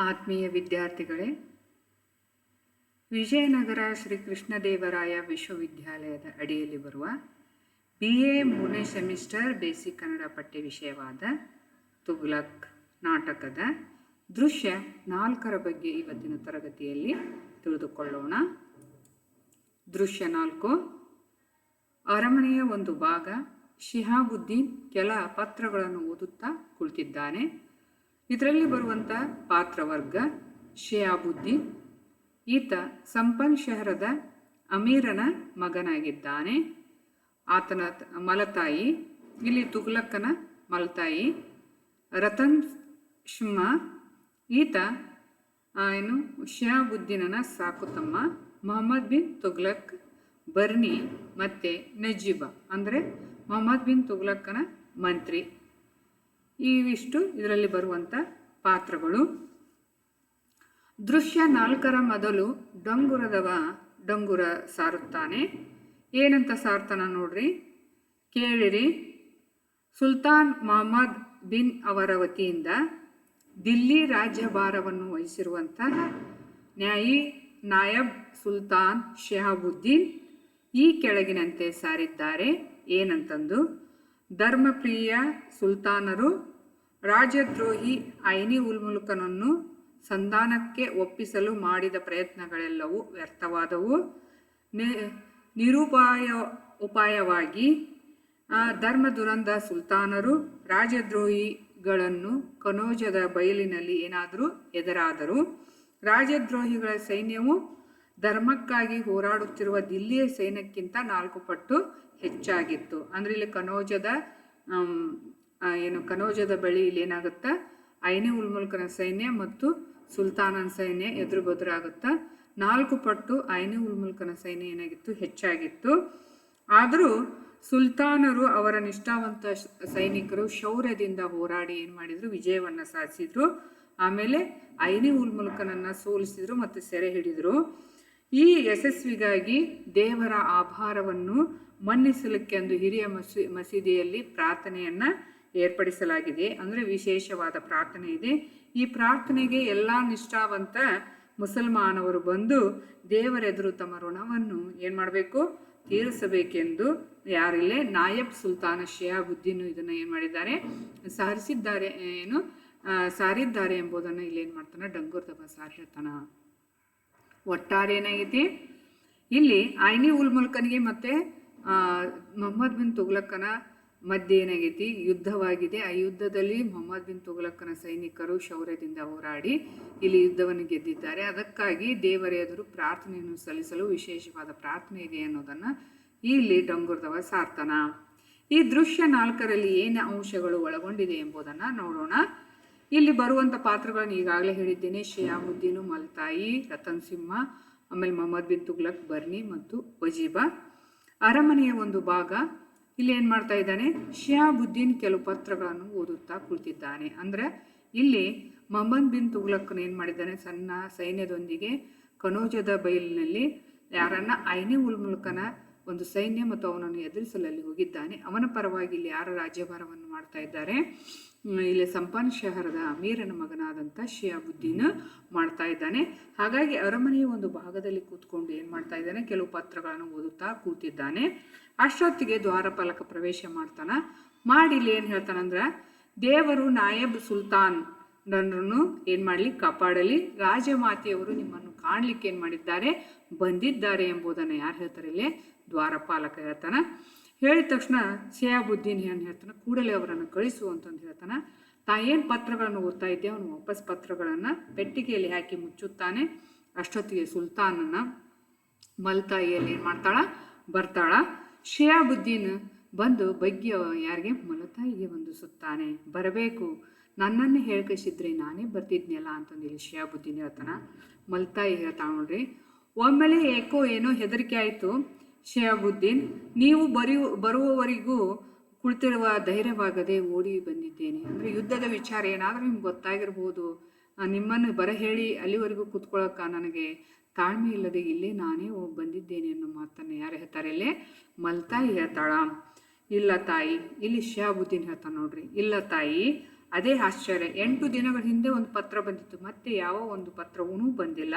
ಆತ್ಮೀಯ ವಿದ್ಯಾರ್ಥಿಗಳೇ, ವಿಜಯನಗರ ಶ್ರೀ ಕೃಷ್ಣದೇವರಾಯ ವಿಶ್ವವಿದ್ಯಾಲಯದ ಅಡಿಯಲ್ಲಿ ಬರುವ ಬಿ ಎ ಮೂರನೇ ಸೆಮಿಸ್ಟರ್ ಬೇಸಿಕ್ ಕನ್ನಡ ಪಠ್ಯ ವಿಷಯವಾದ ತುಗ್ಲಕ್ ನಾಟಕದ ದೃಶ್ಯ ನಾಲ್ಕರ ಬಗ್ಗೆ ಇವತ್ತಿನ ತರಗತಿಯಲ್ಲಿ ತಿಳಿದುಕೊಳ್ಳೋಣ. ದೃಶ್ಯ ನಾಲ್ಕು, ಅರಮನೆಯ ಒಂದು ಭಾಗ ಶಿಹಾಬುದ್ದೀನ್ ಕೆಲ ಪತ್ರಗಳನ್ನು ಓದುತ್ತಾ ಕುಳಿತಿದ್ದಾನೆ. ಇದರಲ್ಲಿ ಬರುವಂಥ ಪಾತ್ರವರ್ಗ ಶಿಯಾಬುದ್ದೀನ್ ಈತ ಸಂಪನ್ ಶಹರದ ಅಮೀರನ ಮಗನಾಗಿದ್ದಾನೆ. ಆತನ ಮಲತಾಯಿ, ಇಲ್ಲಿ ತುಗ್ಲಕ್ಕನ ಮಲತಾಯಿ, ರತನ್ ಶಿಮ್ಮ ಈತ ಏನು ಶಿಯಾಬುದ್ದೀನನ ಸಾಕುತಮ್ಮ, ಮೊಹಮ್ಮದ್ ಬಿನ್ ತುಗ್ಲಕ್, ಬರ್ನಿ ಮತ್ತು ನಜೀಬ. ಅಂದರೆ ಮೊಹಮ್ಮದ್ ಬಿನ್ ತುಗ್ಲಕ್ಕನ ಮಂತ್ರಿ. ಇವಿಷ್ಟು ಇದರಲ್ಲಿ ಬರುವಂಥ ಪಾತ್ರಗಳು. ದೃಶ್ಯ ನಾಲ್ಕರ ಮೊದಲು ಡಂಗುರದವ ಡಂಗುರ ಸಾರುತ್ತಾನೆ. ಏನಂತ ಸಾರ್ತಾನ ನೋಡ್ರಿ. ಕೇಳಿರಿ. ಸುಲ್ತಾನ್ ಮೊಹಮ್ಮದ್ ಬಿನ್ ಅವರ ವತಿಯಿಂದ ದಿಲ್ಲಿ ರಾಜ್ಯಭಾರವನ್ನು ವಹಿಸಿರುವಂತಹ ನ್ಯಾಯಿ ನಾಯಬ್ ಸುಲ್ತಾನ್ ಶೆಹಾಬುದ್ದೀನ್ ಈ ಕೆಳಗಿನಂತೆ ಸಾರಿದ್ದಾರೆ. ಏನಂತಂದು? ಧರ್ಮಪ್ರಿಯ ಸುಲ್ತಾನರು ರಾಜದ್ರೋಹಿ ಐನಿ ಉಲ್ಮುಲ್ಕನನ್ನು ಸಂಧಾನಕ್ಕೆ ಒಪ್ಪಿಸಲು ಮಾಡಿದ ಪ್ರಯತ್ನಗಳೆಲ್ಲವೂ ವ್ಯರ್ಥವಾದವು. ನಿರುಪಾಯ, ಉಪಾಯವಾಗಿ ಧರ್ಮ ದುರಂಧ ಸುಲ್ತಾನರು ರಾಜದ್ರೋಹಿಗಳನ್ನು ಕನೋಜದ ಬಯಲಿನಲ್ಲಿ ಏನಾದರೂ ಎದುರಾದರು ರಾಜದ್ರೋಹಿಗಳ ಸೈನ್ಯವು ಧರ್ಮಕ್ಕಾಗಿ ಹೋರಾಡುತ್ತಿರುವ ದಿಲ್ಲಿಯ ಸೈನ್ಯಕ್ಕಿಂತ ನಾಲ್ಕು ಪಟ್ಟು ಹೆಚ್ಚಾಗಿತ್ತು. ಅಂದ್ರೆ ಇಲ್ಲಿ ಕನೋಜದ ಏನು ಕನೋಜದ ಬಳಿ ಇಲ್ಲಿ ಏನಾಗುತ್ತಾ? ಐನಿ ಉಲ್ಮುಲ್ಕನ ಸೈನ್ಯ ಮತ್ತು ಸುಲ್ತಾನನ ಸೈನ್ಯ ಎದುರು ಬದುರಾಗುತ್ತಾ ನಾಲ್ಕು ಪಟ್ಟು ಐನಿ ಉಲ್ಮುಲ್ಕನ ಸೈನ್ಯ ಏನಾಗಿತ್ತು? ಹೆಚ್ಚಾಗಿತ್ತು. ಆದರೂ ಸುಲ್ತಾನರು ಅವರ ನಿಷ್ಠಾವಂತ ಸೈನಿಕರು ಶೌರ್ಯದಿಂದ ಹೋರಾಡಿ ಏನು ಮಾಡಿದ್ರು? ವಿಜಯವನ್ನು ಸಾಧಿಸಿದ್ರು. ಆಮೇಲೆ ಐನಿ ಉಲ್ಮುಲ್ಕನನ್ನ ಸೋಲಿಸಿದರು ಮತ್ತು ಸೆರೆ ಹಿಡಿದರು. ಈ ಯಶಸ್ವಿಗಾಗಿ ದೇವರ ಆಭಾರವನ್ನು ಮನ್ನಿಸಲಿಕ್ಕೆಂದು ಹಿರಿಯ ಮಸೀ, ಮಸೀದಿಯಲ್ಲಿ ಪ್ರಾರ್ಥನೆಯನ್ನ ಏರ್ಪಡಿಸಲಾಗಿದೆ. ಅಂದರೆ ವಿಶೇಷವಾದ ಪ್ರಾರ್ಥನೆ ಇದೆ. ಈ ಪ್ರಾರ್ಥನೆಗೆ ಎಲ್ಲ ನಿಷ್ಠಾವಂತ ಮುಸಲ್ಮಾನವರು ಬಂದು ದೇವರೆದುರು ತಮ್ಮ ಋಣವನ್ನು ಏನು ಮಾಡಬೇಕು? ತೀರಿಸಬೇಕೆಂದು ಯಾರಿಲ್ಲ ನಾಯಬ್ ಸುಲ್ತಾನ ಶಿಯಾಬುದ್ದೀನು ಇದನ್ನು ಏನು ಮಾಡಿದ್ದಾರೆ? ಸಾರಿಸಿದ್ದಾರೆ. ಏನು? ಸಾರಿದ್ದಾರೆ ಎಂಬುದನ್ನು ಇಲ್ಲಿ ಏನು ಮಾಡ್ತಾನೆ? ಡಂಗೂರ್ ದಬ ಸಾರ್ ಹೇಳ್ತಾನ. ಒಟ್ಟಾರೆ ಏನಾಗೈತಿ ಇಲ್ಲಿ ಐನಿ ಉಲ್ ಮುಲ್ಕನಿಗೆ ಮತ್ತೆ ಮೊಹಮ್ಮದ್ ಬಿನ್ ತುಗ್ಲಕ್ಕನ ಮಧ್ಯೆ ಏನಾಗೈತಿ? ಯುದ್ಧವಾಗಿದೆ. ಆ ಯುದ್ಧದಲ್ಲಿ ಮೊಹಮ್ಮದ್ ಬಿನ್ ತುಗ್ಲಕ್ಕನ ಸೈನಿಕರು ಶೌರ್ಯದಿಂದ ಹೋರಾಡಿ ಇಲ್ಲಿ ಯುದ್ಧವನ್ನು ಗೆದ್ದಿದ್ದಾರೆ. ಅದಕ್ಕಾಗಿ ದೇವರ ಎದುರು ಪ್ರಾರ್ಥನೆಯನ್ನು ಸಲ್ಲಿಸಲು ವಿಶೇಷವಾದ ಪ್ರಾರ್ಥನೆ ಇದೆ ಅನ್ನೋದನ್ನು ಇಲ್ಲಿ ಡಂಗುರ್ದವ ಸಾರ್ಥನ. ಈ ದೃಶ್ಯ ನಾಲ್ಕರಲ್ಲಿ ಏನು ಅಂಶಗಳು ಒಳಗೊಂಡಿದೆ ಎಂಬುದನ್ನು ನೋಡೋಣ. ಇಲ್ಲಿ ಬರುವಂಥ ಪಾತ್ರಗಳನ್ನು ಈಗಾಗಲೇ ಹೇಳಿದ್ದೇನೆ. ಶಿಯಾಮುದ್ದೀನು, ಮಲ್ತಾಯಿ ರತನ್ ಸಿಂಹ ಆಮೇಲೆ ಮೊಹಮ್ಮದ್ ಬಿನ್ ತುಗ್ಲಕ್ ಬರ್ನಿ ಮತ್ತು ವಜೀಬಾ. ಅರಮನೆಯ ಒಂದು ಭಾಗ. ಇಲ್ಲಿ ಏನು ಮಾಡ್ತಾ ಇದ್ದಾನೆ? ಶಿಯಾಬುದ್ದೀನ್ ಕೆಲವು ಪತ್ರಗಳನ್ನು ಓದುತ್ತಾ ಕುಳಿತಿದ್ದಾನೆ. ಅಂದರೆ ಇಲ್ಲಿ ಮೊಹಮ್ಮದ್ ಬಿನ್ ತುಗ್ಲಕ್ನ ಏನು ಮಾಡಿದ್ದಾನೆ? ಸಣ್ಣ ಸೈನ್ಯದೊಂದಿಗೆ ಕನೋಜದ ಬಯಲಿನಲ್ಲಿ ಯಾರನ್ನ ಐನಿ ಉಲ್ ಮುಲ್ಕನ ಒಂದು ಸೈನ್ಯ ಮತ್ತು ಅವನನ್ನು ಎದುರಿಸಲಲ್ಲಿ ಹೋಗಿದ್ದಾನೆ. ಅವನ ಪರವಾಗಿ ಇಲ್ಲಿ ಯಾರ ರಾಜ್ಯಭಾರವನ್ನು ಮಾಡ್ತಾ ಇದ್ದಾರೆ? ಇಲ್ಲಿ ಸಂಪಾನ್ ಶಹರದ ಅಮೀರನ ಮಗನಾದಂಥ ಶಿಯಾಬುದ್ದೀನ್ ಮಾಡ್ತಾ ಇದ್ದಾನೆ. ಹಾಗಾಗಿ ಅರಮನೆಯ ಒಂದು ಭಾಗದಲ್ಲಿ ಕೂತ್ಕೊಂಡು ಏನು ಮಾಡ್ತಾ ಇದ್ದಾನೆ? ಕೆಲವು ಪತ್ರಗಳನ್ನು ಓದುತ್ತಾ ಕೂತಿದ್ದಾನೆ. ಅಷ್ಟೊತ್ತಿಗೆ ದ್ವಾರಪಾಲಕ ಪ್ರವೇಶ ಮಾಡ್ತಾನ. ಮಾಡಿ ಇಲ್ಲಿ ಏನು ಹೇಳ್ತಾನಂದ್ರೆ, ದೇವರು ನಾಯಬ್ ಸುಲ್ತಾನ್ ನನ್ನನ್ನು ಏನು ಮಾಡಲಿ? ಕಾಪಾಡಲಿ. ರಾಜಮಾತೆಯವರು ನಿಮ್ಮನ್ನು ಕಾಣಲಿಕ್ಕೆ ಏನು ಮಾಡಿದ್ದಾರೆ? ಬಂದಿದ್ದಾರೆ ಎಂಬುದನ್ನು ಯಾರು ಹೇಳ್ತಾರೆ ಇಲ್ಲಿ? ದ್ವಾರಪಾಲಕ ಹೇಳ್ತಾನ. ಹೇಳಿದ ತಕ್ಷಣ ಶಿಯಾಬುದ್ದೀನ್ ಏನು ಹೇಳ್ತಾನೆ? ಕೂಡಲೇ ಅವರನ್ನು ಕಳಿಸು ಅಂತಂದು ಹೇಳ್ತಾನೆ. ತಾ ಏನು ಪತ್ರಗಳನ್ನು ಓದ್ತಾ ಇದ್ದೆ ಅವನು ವಾಪಸ್ ಪತ್ರಗಳನ್ನು ಪೆಟ್ಟಿಗೆಯಲ್ಲಿ ಹಾಕಿ ಮುಚ್ಚುತ್ತಾನೆ. ಅಷ್ಟೊತ್ತಿಗೆ ಸುಲ್ತಾನನ ಮಲ್ತಾಯಿಯಲ್ಲಿ ಏನು ಮಾಡ್ತಾಳ? ಬರ್ತಾಳ. ಶಿಯಾಬುದ್ದೀನ್ ಬಂದು ಬಗ್ಗೆ ಯಾರಿಗೆ? ಮಲತಾಯಿಗೆ ಒಂದು ಸುತ್ತಾನೆ. ಬರಬೇಕು. ನನ್ನನ್ನು ಹೇಳ್ಕಳಿಸಿದ್ರೆ ನಾನೇ ಬರ್ತಿದ್ನಲ್ಲ ಅಂತಂದು ಹೇಳಿ ಶಿಯಾಬುದ್ದೀನ್ ಹೇಳ್ತಾನ. ಮಲ್ತಾಯಿ ಹೇಳ್ತಾಳ ನೋಡ್ರಿ. ಒಮ್ಮೆಲೆ ಏಕೋ ಏನೋ ಹೆದರಿಕೆ ಆಯಿತು. ಶಿಯಾಬುದ್ದೀನ್ ನೀವು ಬರಿ ಬರುವವರಿಗೂ ಕುಳಿತಿರುವ ಧೈರ್ಯವಾಗದೆ ಓಡಿ ಬಂದಿದ್ದೇನೆ. ಅಂದರೆ ಯುದ್ಧದ ವಿಚಾರ ಏನಾದರೂ ನಿಮ್ಗೆ ಗೊತ್ತಾಗಿರ್ಬೋದು. ನಿಮ್ಮನ್ನು ಬರ ಹೇಳಿ ಅಲ್ಲಿವರೆಗೂ ಕೂತ್ಕೊಳ್ಳೋಕೆ ನನಗೆ ತಾಳ್ಮೆ ಇಲ್ಲದೆ ಇಲ್ಲೇ ನಾನೇ ಬಂದಿದ್ದೇನೆ ಅನ್ನೋ ಮಾತನ್ನು ಯಾರು ಹೇಳ್ತಾರೆ? ಇಲ್ಲೇ ಮಲ್ತಾಯಿ ಹೇಳ್ತಾಳ. ಇಲ್ಲ ತಾಯಿ, ಇಲ್ಲಿ ಶಿಯಾಬುದ್ದೀನ್ ಹೇಳ್ತಾನೆ ನೋಡ್ರಿ. ಇಲ್ಲ ತಾಯಿ, ಅದೇ ಆಶ್ಚರ್ಯ. ಎಂಟು ದಿನಗಳ ಹಿಂದೆ ಒಂದು ಪತ್ರ ಬಂದಿತ್ತು. ಮತ್ತೆ ಯಾವ ಒಂದು ಪತ್ರವೂ ಬಂದಿಲ್ಲ.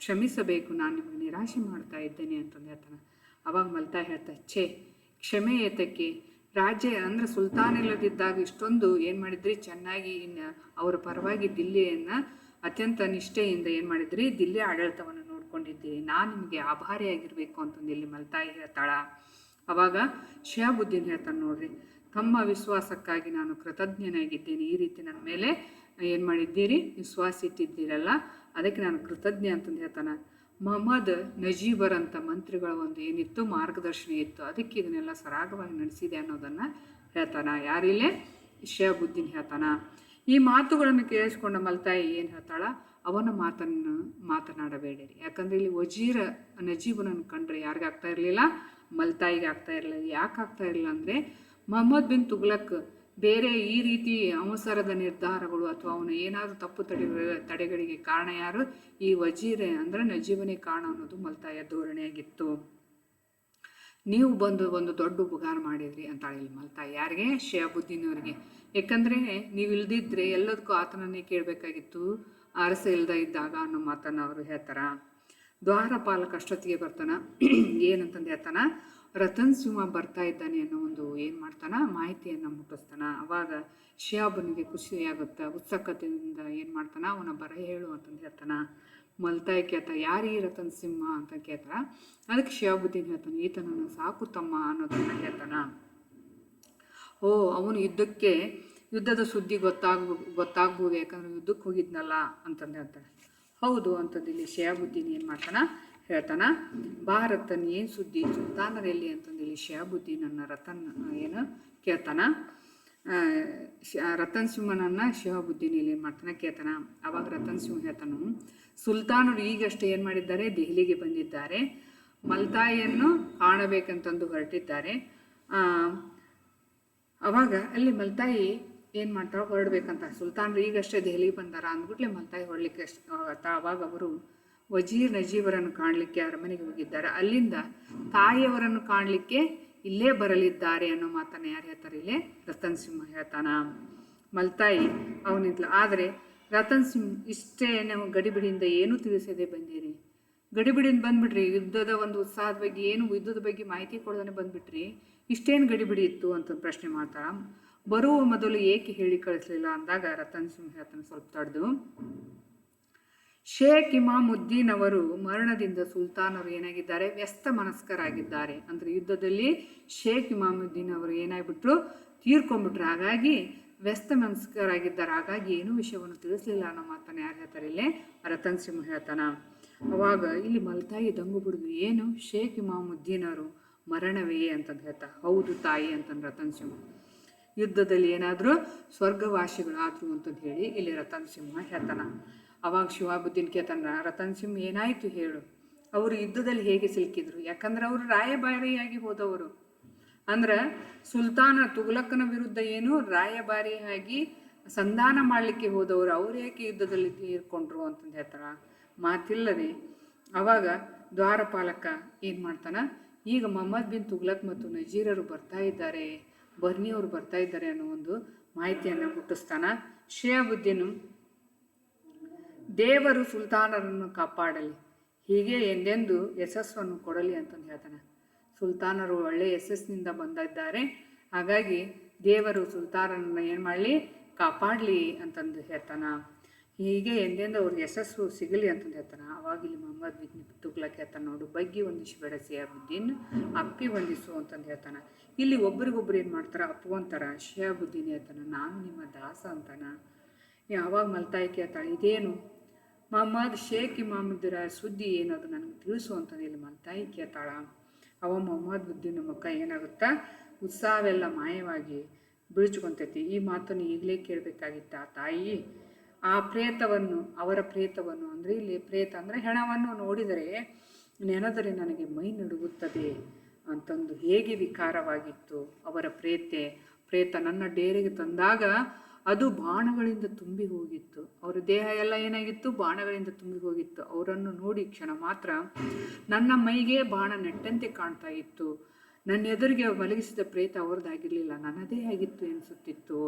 ಕ್ಷಮಿಸಬೇಕು, ನಾನು ನಿಮಗೆ ನಿರಾಶೆ ಮಾಡ್ತಾ ಇದ್ದೇನೆ ಅಂತಂದು ಹೇಳ್ತಾನೆ. ಅವಾಗ ಮಲ್ತಾ ಹೇಳ್ತಾ, ಛೇ, ಕ್ಷಮೆ ಏತಕ್ಕೆ? ರಾಜ್ಯ ಅಂದರೆ ಸುಲ್ತಾನ್ ಇಲ್ಲದಿದ್ದಾಗ ಇಷ್ಟೊಂದು ಏನು ಮಾಡಿದ್ರಿ? ಚೆನ್ನಾಗಿ ಇನ್ನು ಅವರ ಪರವಾಗಿ ದಿಲ್ಲಿಯನ್ನು ಅತ್ಯಂತ ನಿಷ್ಠೆಯಿಂದ ಏನು ಮಾಡಿದ್ರಿ? ದಿಲ್ಲಿ ಆಡಳಿತವನ್ನು ನೋಡ್ಕೊಂಡಿದ್ದೀರಿ ನಾನು ನಿಮಗೆ ಆಭಾರಿಯಾಗಿರಬೇಕು ಅಂತಂದು ಇಲ್ಲಿ ಮಲ್ತಾಯಿ ಹೇಳ್ತಾಳ. ಅವಾಗ ಶಿಯಾಬುದ್ದೀನ್ ಹೇಳ್ತಾನೆ ನೋಡ್ರಿ, ತಮ್ಮ ವಿಶ್ವಾಸಕ್ಕಾಗಿ ನಾನು ಕೃತಜ್ಞನಾಗಿದ್ದೇನೆ. ಈ ರೀತಿ ನನ್ನ ಮೇಲೆ ಏನು ಮಾಡಿದ್ದೀರಿ? ವಿಶ್ವಾಸ ಇಟ್ಟಿದ್ದೀರಲ್ಲ, ಅದಕ್ಕೆ ನಾನು ಕೃತಜ್ಞ ಅಂತಂದು ಹೇಳ್ತಾನೆ. ಮೊಹಮ್ಮದ್ ನಜೀಬರ್ ಅಂತ ಮಂತ್ರಿಗಳ ಒಂದು ಏನಿತ್ತು, ಮಾರ್ಗದರ್ಶನ ಇತ್ತು. ಅದಕ್ಕೆ ಇದನ್ನೆಲ್ಲ ಸರಾಗವಾಗಿ ನಡೆಸಿದೆ ಅನ್ನೋದನ್ನು ಹೇಳ್ತಾನ. ಯಾರಿಲ್ಲೇ? ಶಿಹಾಬುದ್ದೀನ್ ಹೇಳ್ತಾನ. ಈ ಮಾತುಗಳನ್ನು ಕೇಳಿಸ್ಕೊಂಡ ಮಲ್ತಾಯಿ ಏನು ಹೇಳ್ತಾಳ? ಅವನ ಮಾತನ್ನು ಮಾತನಾಡಬೇಡಿರಿ. ಯಾಕಂದ್ರೆ ಇಲ್ಲಿ ವಜೀರ ನಜೀಬನನ್ನು ಕಂಡ್ರೆ ಯಾರಿಗಾಗ್ತಾ ಇರಲಿಲ್ಲ? ಮಲ್ತಾಯಿಗೆ ಆಗ್ತಾ ಇರಲಿಲ್ಲ. ಯಾಕೆ ಆಗ್ತಾ ಇರಲಿಲ್ಲ ಅಂದರೆ ಮೊಹಮ್ಮದ್ ಬಿನ್ ತುಗ್ಲಕ್ ಬೇರೆ ಈ ರೀತಿ ಅವಸರದ ನಿರ್ಧಾರಗಳು ಅಥವಾ ಅವನು ಏನಾದರೂ ತಪ್ಪು ತಡೆ ತಡೆಗಳಿಗೆ ಕಾರಣ ಯಾರು? ಈ ವಜೀರೆ ಅಂದರೆ ನಜೀವನೇ ಕಾರಣ ಅನ್ನೋದು ಮಲ್ತಾಯ ಧೋರಣೆಯಾಗಿತ್ತು. ನೀವು ಬಂದು ಒಂದು ದೊಡ್ಡ ಉಪಕಾರ ಮಾಡಿದ್ರಿ ಅಂತ ಹೇಳಿ ಮಲ್ತಾಯ. ಯಾರಿಗೆ? ಶಿಯಾಬುದ್ದೀನ್ ಅವರಿಗೆ. ಯಾಕಂದರೆ ನೀವು ಇಲ್ದಿದ್ರೆ ಎಲ್ಲದಕ್ಕೂ ಆತನನ್ನೇ ಕೇಳಬೇಕಾಗಿತ್ತು. ಅರಸ ಇಲ್ದ ಇದ್ದಾಗ ಅನ್ನೋ ಮಾತನ್ನು ಅವರು ಹೇಳ್ತಾರ? ದ್ವಾರಪಾಲಕ ಅಷ್ಟೊತ್ತಿಗೆ ಬರ್ತಾನ. ಏನಂತಂದು ಹೇಳ್ತಾನ? ರತನ್ ಸಿಂಹ ಬರ್ತಾ ಇದ್ದಾನೆ ಅನ್ನೋ ಒಂದು ಏನು ಮಾಡ್ತಾನ? ಮಾಹಿತಿಯನ್ನು ಮುಟ್ಟಿಸ್ತಾನ. ಅವಾಗ ಶಿಯಾಬನಿಗೆ ಖುಷಿಯಾಗುತ್ತೆ, ಉತ್ಸುಕತೆಯಿಂದ ಏನು ಮಾಡ್ತಾನ? ಅವನ ಬರ ಹೇಳು ಅಂತಂದು ಹೇಳ್ತಾನ. ಮಲ್ತಾಯಿ ಕೇಳ್ತ, ಯಾರು ಈ ರತನ್ ಸಿಂಹ? ಅಂತ ಕೇಳ್ತಾರ ಅದಕ್ಕೆ ಶಿಯಾಬುದ್ದೀನ್ ಹೇಳ್ತಾನೆ? ಈತನನ್ನು ಸಾಕು ತಮ್ಮ ಅನ್ನೋದನ್ನು ಹೇಳ್ತಾನ. ಓ, ಅವನು ಯುದ್ಧಕ್ಕೆ, ಯುದ್ಧದ ಸುದ್ದಿ ಗೊತ್ತಾಗ್ಬೋ ಗೊತ್ತಾಗ್ಬೋದು, ಯಾಕಂದ್ರೆ ಯುದ್ಧಕ್ಕೆ ಹೋಗಿದ್ನಲ್ಲ ಅಂತಂದು ಹೇಳ್ತಾನೆ ಹೌದು ಅಂತಂದು ಇಲ್ಲಿ ಶಿಯಾಬುದ್ದೀನ್ ಏನು ಮಾಡ್ತಾನ? ಹೇಳ್ತಾನ ಬಾ ರತನ್ ಏನು ಸುದ್ದಿ ಸುಲ್ತಾನರೆಲ್ಲಿ ಅಂತಂದೇಳಿ ಇಲ್ಲಿ ಶಿಯಾಬುದ್ದೀನನ್ನ ರತನ್, ಏನು ಕೇಳ್ತಾನ ರತನ್ ಸಿಂಹನನ್ನ ಶಿವಬುದ್ದೀನ್ ಇಲ್ಲಿ ಏನು ಮಾಡ್ತಾನೆ ಕೇಳ್ತಾನ, ಅವಾಗ ರತನ್ ಸಿಂಹ ಹೇಳ್ತಾನು, ಸುಲ್ತಾನರು ಈಗಷ್ಟೇ ಏನು ಮಾಡಿದ್ದಾರೆ, ದೆಹಲಿಗೆ ಬಂದಿದ್ದಾರೆ, ಮಲ್ತಾಯಿಯನ್ನು ಕಾಣಬೇಕಂತಂದು ಹೊರಟಿದ್ದಾರೆ ಅವಾಗ ಅಲ್ಲಿ ಮಲ್ತಾಯಿ ಏನು ಮಾಡ್ತಾರೋ ಹೊರಡ್ಬೇಕಂತ, ಸುಲ್ತಾನರು ಈಗಷ್ಟೇ ದೆಹಲಿಗೆ ಬಂದಾರ ಅಂದ್ಬಿಟ್ಲೆ ಮಲ್ತಾಯಿ ಹೊರಲಿಕ್ಕೆ ಅಷ್ಟ್- ಅವಾಗ ಅವರು ವಜೀರ್ ನಜೀಬರನ್ನು ಕಾಣಲಿಕ್ಕೆ ಅರಮನೆಗೆ ಹೋಗಿದ್ದಾರೆ. ಅಲ್ಲಿಂದ ತಾಯಿಯವರನ್ನು ಕಾಣಲಿಕ್ಕೆ ಇಲ್ಲೇ ಬರಲಿದ್ದಾರೆ ಅನ್ನೋ ಮಾತನ್ನು ಯಾರು ಹೇಳ್ತಾರೆ ಇಲ್ಲೇ? ರತನ್ ಸಿಂಹ ಹೇಳ್ತಾನ. ಮಲ್ತಾಯಿ ಅವನಿದ್ಲು, ಆದರೆ ರತನ್ ಸಿಂಗ್ ಇಷ್ಟೇ ನಾವು ಗಡಿಬಿಡಿಯಿಂದ ಏನೂ ತಿಳಿಸದೆ ಬಂದಿರಿ. ಗಡಿಬಿಡಿಯಿಂದ ಬಂದ್ಬಿಟ್ರಿ ಯುದ್ಧದ ಒಂದು ಉತ್ಸಾಹದ ಬಗ್ಗೆ ಏನು, ಯುದ್ಧದ ಬಗ್ಗೆ ಮಾಹಿತಿ ಕೊಡೋದನ್ನು ಬಂದ್ಬಿಟ್ರಿ. ಇಷ್ಟೇನು ಗಡಿಬಿಡಿ ಇತ್ತು? ಅಂತ ಪ್ರಶ್ನೆ ಮಾಡ್ತಾರ ಬರುವ ಮೊದಲು ಏಕೆ ಹೇಳಿ ಕಳಿಸ್ಲಿಲ್ಲ? ಅಂದಾಗ ರತನ್ ಸಿಂಹ ಹೇಳ್ತಾನೆ, ಸ್ವಲ್ಪ ತಡೆದು. ಶೇಖ್ ಇಮಾಮುದ್ದೀನ್ ಅವರು ಮರಣದಿಂದ ಸುಲ್ತಾನರು ಏನಾಗಿದ್ದಾರೆ? ವ್ಯಸ್ತ ಮನಸ್ಕರಾಗಿದ್ದಾರೆ. ಅಂದರೆ ಯುದ್ಧದಲ್ಲಿ ಶೇಖ್ ಇಮಾಮುದ್ದೀನ್ ಅವರು ಏನಾಗ್ಬಿಟ್ರು? ತೀರ್ಕೊಂಡ್ಬಿಟ್ರು. ಹಾಗಾಗಿ ವ್ಯಸ್ತ ಮನಸ್ಕರಾಗಿದ್ದಾರೆ. ಹಾಗಾಗಿ ಏನೂ ವಿಷಯವನ್ನು ತಿಳಿಸ್ಲಿಲ್ಲ ಅನ್ನೋ ಮಾತನ್ನು ಯಾರು ಹೇಳ್ತಾರೆ ಇಲ್ಲಿ? ರತನ್ ಸಿಂಹ ಹೇಳ್ತಾನ. ಅವಾಗ ಇಲ್ಲಿ ಮಲತಾಯಿ ದಂಗು ಬಿಡುದು ಏನು? ಶೇಖ್ ಇಮಾಮುದ್ದೀನ್ ಅವರು ಮರಣವೇ ಅಂತಂದು ಹೇಳ್ತಾ, ಹೌದು ತಾಯಿ ಅಂತಂದು ರತನ್ ಸಿಂಹ. ಯುದ್ಧದಲ್ಲಿ ಏನಾದರೂ ಸ್ವರ್ಗವಾಸಿಗಳಾದ್ರು ಅಂತಂದು ಹೇಳಿ ಇಲ್ಲಿ ರತನ್ ಸಿಂಹ ಹೇಳ್ತಾನ. ಅವಾಗ ಶಿವಾಬುದ್ದೀನ್ ಕೇತನ ರತನ್ ಸಿಂಹ ಏನಾಯಿತು ಹೇಳು? ಅವರು ಯುದ್ಧದಲ್ಲಿ ಹೇಗೆ ಸಿಲುಕಿದ್ರು? ಯಾಕಂದ್ರೆ ಅವರು ರಾಯಭಾರಿಯಾಗಿ ಹೋದವರು. ಅಂದ್ರೆ ಸುಲ್ತಾನ ತುಗುಲಕ್ಕನ ವಿರುದ್ಧ ಏನು ರಾಯಭಾರಿಯಾಗಿ ಸಂಧಾನ ಮಾಡಲಿಕ್ಕೆ ಹೋದವರು. ಅವ್ರು ಯಾಕೆ ಯುದ್ಧದಲ್ಲಿ ತೀರ್ಕೊಂಡ್ರು ಅಂತಂದು ಹೇಳ್ತಾರ ಮಾತಿಲ್ಲದೆ ಅವಾಗ ದ್ವಾರಪಾಲಕ ಏನು ಮಾಡ್ತಾನ? ಈಗ ಮೊಹಮ್ಮದ್ ಬಿನ್ ತುಗ್ಲಕ್ ಮತ್ತು ನಜೀರರು ಬರ್ತಾ ಇದ್ದಾರೆ. ಬರ್ನಿಯವರು ಬರ್ತಾ ಇದ್ದಾರೆ ಅನ್ನೋ ಒಂದು ಮಾಹಿತಿಯನ್ನು ಹುಟ್ಟಿಸ್ತಾನ. ಶಿಯಾಬುದ್ದೀನು ದೇವರು ಸುಲ್ತಾನರನ್ನು ಕಾಪಾಡಲಿ. ಹೀಗೆ ಎಂದೆಂದು ಯಶಸ್ಸನ್ನು ಕೊಡಲಿ ಅಂತಂದು ಹೇಳ್ತಾನೆ. ಸುಲ್ತಾನರು ಒಳ್ಳೆಯ ಯಶಸ್ಸಿನಿಂದ ಬಂದಿದ್ದಾರೆ. ಹಾಗಾಗಿ ದೇವರು ಸುಲ್ತಾನರನ್ನು ಏನು ಮಾಡಲಿ? ಕಾಪಾಡಲಿ ಅಂತಂದು ಹೇಳ್ತಾನ. ಹೀಗೆ ಎಂದೆಂದು ಅವ್ರಿಗೆ ಯಶಸ್ಸು ಸಿಗಲಿ ಅಂತಂದು ಹೇಳ್ತಾನೆ. ಅವಾಗ ಇಲ್ಲಿ ಮೊಹಮ್ಮದ್ ಬಿನ್ ತುಗ್ಲಕ್ ಹೇಳ್ತಾನೆ ನೋಡು, ಬಗ್ಗಿ ಒಂದಿಷ್ಟು ಬೇಡ ಬುದ್ಧಿನ ಅಪ್ಪಿ ಹೊಂದಿಸು ಅಂತಂದು ಹೇಳ್ತಾನ. ಇಲ್ಲಿ ಒಬ್ರಿಗೊಬ್ರು ಏನು ಮಾಡ್ತಾರ? ಅಪ್ಪುವಂತಾರ. ಶಿಯಾಬುದ್ದೀನ್ ಹೇಳ್ತಾನ, ನಾನು ನಿಮ್ಮ ದಾಸ ಅಂತಾನ. ಯಾವಾಗ ಮಲ್ತಾಯಿ ಕೇಳ್ತಾಳೆ ಇದೇನು? ಮೊಹಮ್ಮದ್ ಶೇಖ್ ಇಮಾಮುದ್ದರ ಸುದ್ದಿ ಏನದು ನನಗೆ ತಿಳಿಸು ಅಂತ ಇಲ್ಲಿ ತಾಯಿ ಕೇಳ್ತಾಳ ಅವ ಮೊಹಮ್ಮದ್ ಬುದ್ಧಿನ ಮುಖ ಏನಾಗುತ್ತಾ? ಉತ್ಸಾಹವೆಲ್ಲ ಮಾಯವಾಗಿ ಬೀಳ್ಚ್ಕೊಂತೈತಿ ಈ ಮಾತನ್ನು ಈಗಲೇ ಕೇಳಬೇಕಾಗಿತ್ತ ತಾಯಿ? ಆ ಪ್ರೇತವನ್ನು, ಅವರ ಪ್ರೇತವನ್ನು ಅಂದರೆ ಇಲ್ಲಿ ಪ್ರೇತ ಅಂದರೆ ಹೆಣವನ್ನು ನೋಡಿದರೆ ನೆನೆದರೆ ನನಗೆ ಮೈ ನಡುಗುತ್ತದೆ ಅಂತಂದು ಹೇಗೆ ವಿಕಾರವಾಗಿತ್ತು ಅವರ ಪ್ರೇತೆ? ಪ್ರೇತ ನನ್ನ ಡೇರೆಗೆ ತಂದಾಗ ಅದು ಬಾಣಗಳಿಂದ ತುಂಬಿ ಹೋಗಿತ್ತು. ಅವರ ದೇಹ ಎಲ್ಲ ಏನಾಗಿತ್ತು? ಬಾಣಗಳಿಂದ ತುಂಬಿ ಹೋಗಿತ್ತು. ಅವರನ್ನು ನೋಡಿ ಕ್ಷಣ ಮಾತ್ರ ನನ್ನ ಮೈಗೆ ಬಾಣ ನೆಟ್ಟಂತೆ ಕಾಣ್ತಾ ಇತ್ತು. ನನ್ನ ಎದುರಿಗೆ ಮಲಗಿಸಿದ ಪ್ರೇತ ಅವರದಾಗಿರಲಿಲ್ಲ. ನನ್ನದೇ ಆಗಿತ್ತು ಎನಿಸುತ್ತಿತ್ತು